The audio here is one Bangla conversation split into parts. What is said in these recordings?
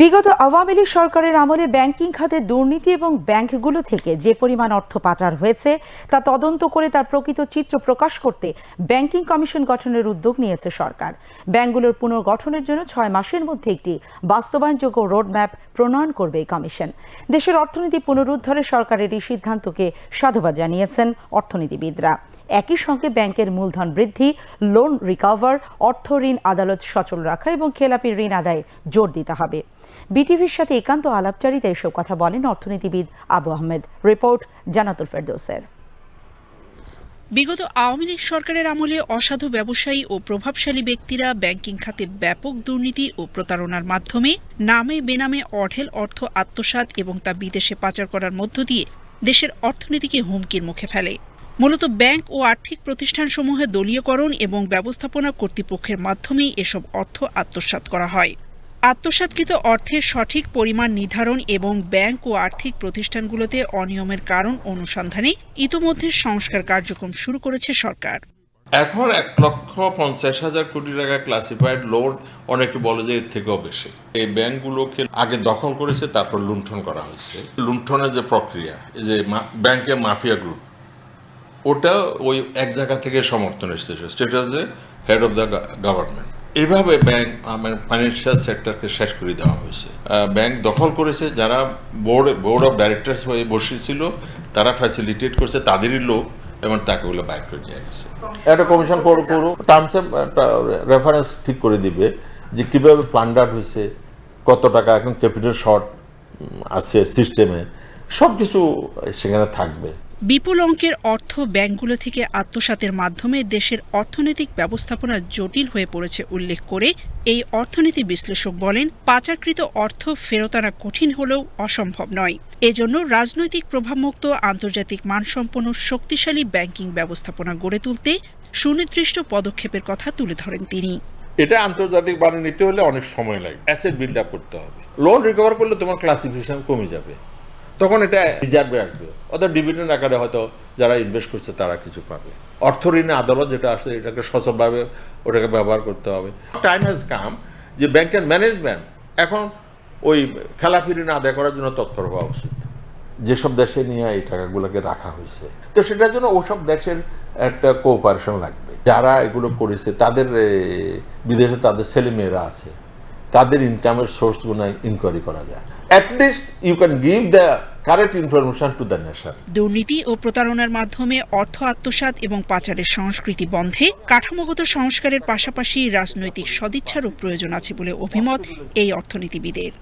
বিগত আওয়ামী লীগ সরকারের আমলে ব্যাংকিং খাতে দুর্নীতি এবং ব্যাংকগুলো থেকে যে পরিমাণ অর্থ পাচার হয়েছে, তা তদন্ত করে তার প্রকৃত চিত্র প্রকাশ করতে ব্যাংকিং কমিশন গঠনের উদ্যোগ নিয়েছে সরকার। ব্যাংকগুলোর পুনর্গঠনের জন্য ছয় মাসের মধ্যে একটি বাস্তবায়নযোগ্য রোডম্যাপ প্রণয়ন করবে এই কমিশন। দেশের অর্থনীতি পুনরুদ্ধারে সরকারের এই সিদ্ধান্তকে সাধুবাদ জানিয়েছেন অর্থনীতিবিদরা। একই সঙ্গে ব্যাংকের মূলধন বৃদ্ধি লোন রিকভার অর্থ ঋণ আদালত সচল রাখা এবং খেলাপি ঋণ আদায়ে জোর দিতে হবে। বিটিভির সাথে একান্ত আলাপচারিতা এসব কথা বলেন অর্থনীতিবিদ আবু আহমেদ। রিপোর্ট জানাতুল ফেরদৌসের। বিগত আওয়ামী লীগ সরকারের আমলে অসাধু ব্যবসায়ী ও প্রভাবশালী ব্যক্তিরা ব্যাংকিং খাতে ব্যাপক দুর্নীতি ও প্রতারণার মাধ্যমে নামে বেনামে অঢেল অর্থ আত্মসাৎ এবং তা বিদেশে পাচার করার মধ্য দিয়ে দেশের অর্থনীতিকে হুমকির মুখে ফেলে। মূলত ব্যাংক ও আর্থিক প্রতিষ্ঠানসমূহে দলীয়করণ এবং ব্যবস্থাপনা কর্তৃপক্ষের মাধ্যমেই এসব অর্থ আত্মসাৎ করা হয়। আত্মসাৎকৃত অর্থের সঠিক পরিমাণ নির্ধারণ এবং ব্যাংক ও আর্থিক প্রতিষ্ঠানগুলোতে অনিয়মের কারণ অনুসন্ধানে ইতোমধ্যে সংস্কার কার্যক্রম শুরু করেছে সরকার। এখন এক লক্ষ পঞ্চাশ হাজার কোটি টাকা ক্লাসিফাইড লোন অনেকে বলে যে এর থেকেও বেশি। এই ব্যাংকগুলোকে আগে দখল করেছে, তারপর লুণ্ঠন করা হয়েছে। লুণ্ঠনের যে প্রক্রিয়া যে ব্যাংকের মাফিয়া গ্রুপ ওটা ওই এক জায়গা থেকে সমর্থন এসেছে সেটা হচ্ছে হেড অফ দ্য গভর্নমেন্ট এইভাবে ব্যাংক মানে ফাইন্যান্সিয়াল সেক্টরকে শেষ করে দেওয়া হয়েছে। ব্যাংক দখল করেছে যারা বোর্ড বোর্ড অফ ডাইরেক্টরস হয়ে বসেছিল তারা ফ্যাসিলিটেট করছে তাদেরই লোক এবং তাকে ওগুলো বাইর করে নিয়ে গেছে। একটা কমিশন করুক টার্মস রেফারেন্স ঠিক করে দিবে যে কীভাবে প্লান্ডার হয়েছে কত টাকা এখন ক্যাপিটাল শর্ট আছে সিস্টেমে সব কিছু সেখানে থাকবে। বিপুল অঙ্কের অর্থ ব্যাংকগুলো থেকে আত্মসাতের মাধ্যমে দেশের অর্থনৈতিক ব্যবস্থাপনা জটিল হয়ে পড়েছে উল্লেখ করে এই অর্থনীতি বিশ্লেষক বলেন, পাচারকৃত অর্থ ফেরত আনা কঠিন হলেও অসম্ভব নয়। এজন্য রাজনৈতিক প্রভাবমুক্ত আন্তর্জাতিক মানসম্পন্ন শক্তিশালী ব্যাংকিং ব্যবস্থাপনা গড়ে তুলতে সুনির্দিষ্ট পদক্ষেপের কথা তুলে ধরেন তিনি। এটা আন্তর্জাতিক বাণী নিতে হলে অনেক সময় লাগে। অ্যাসেট বিল্ড আপ করতে হবে। লোন রিকভার করলে তোমার ক্লাসিফিকেশন কমে যাবে। তখন এটা রিজার্ভে আসবে। অর্থাৎ ডিভিডেন্ড আকারে হয়তো যারা ইনভেস্ট করছে তারা কিছু পাবে। অর্থ ঋণে আদালত যেটা আসছে এটাকে সচলভাবে ওটাকে ব্যবহার করতে হবে। টাইম হ্যাজ কাম যে ব্যাংকের ম্যানেজমেন্ট এখন ওই খেলাপি ঋণ আদায় করার জন্য তৎপর হওয়া উচিত। যেসব দেশে নিয়ে এই টাকাগুলোকে রাখা হয়েছে। তো সেটার জন্য ওসব দেশের একটা কোঅপারেশন লাগবে। যারা এগুলো করেছে, তাদের বিদেশে তাদের ছেলেমেয়েরা আছে। তাদের ইনকামের সোর্সগুলো ইনকোয়ারি করা যায়। Give the correct information to the nation দুর্নীতি ও প্রতারণার মাধ্যমে অর্থ আত্মসাৎ এবং পাচারের সংস্কৃতি বন্ধে কাঠামোগত সংস্কারের পাশাপাশি রাজনৈতিক সদিচ্ছারও প্রয়োজন আছে বলে অভিমত এই অর্থনীতিবিদের।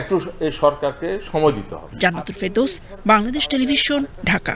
একটু সরকারকে সময় দিতে হবে। জান্নাতুল ফেরদৌস বাংলাদেশ টেলিভিশন ঢাকা।